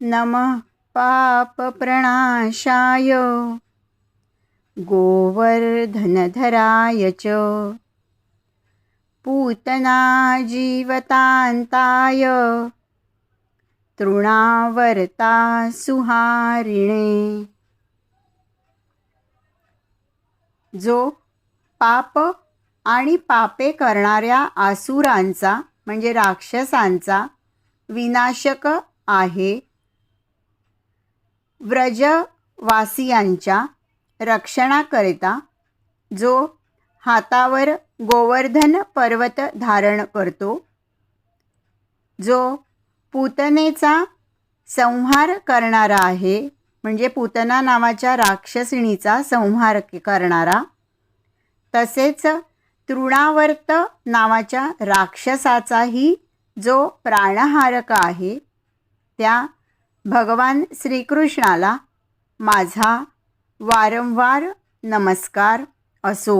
नमः पापप्रणाशाय। गोवर्धनधराय च। पूतनाजीवतान्ताय। तृणावर्ता सुहारिणे जो पाप आणि पापे करणाऱ्या आसुरांचा म्हणजे राक्षसांचा विनाशक आहे व्रजवासियांच्या रक्षणाकरिता जो हातावर गोवर्धन पर्वत धारण करतो जो पूतनेचा संहार करणारा आहे म्हणजे पूतना नावाच्या राक्षसिणीचा संहार करणारा तसेच तृणावर्त नावाच्या राक्षसाचाही जो प्राणहारक आहे त्या भगवान श्रीकृष्णाला माझा वारंवार नमस्कार असो.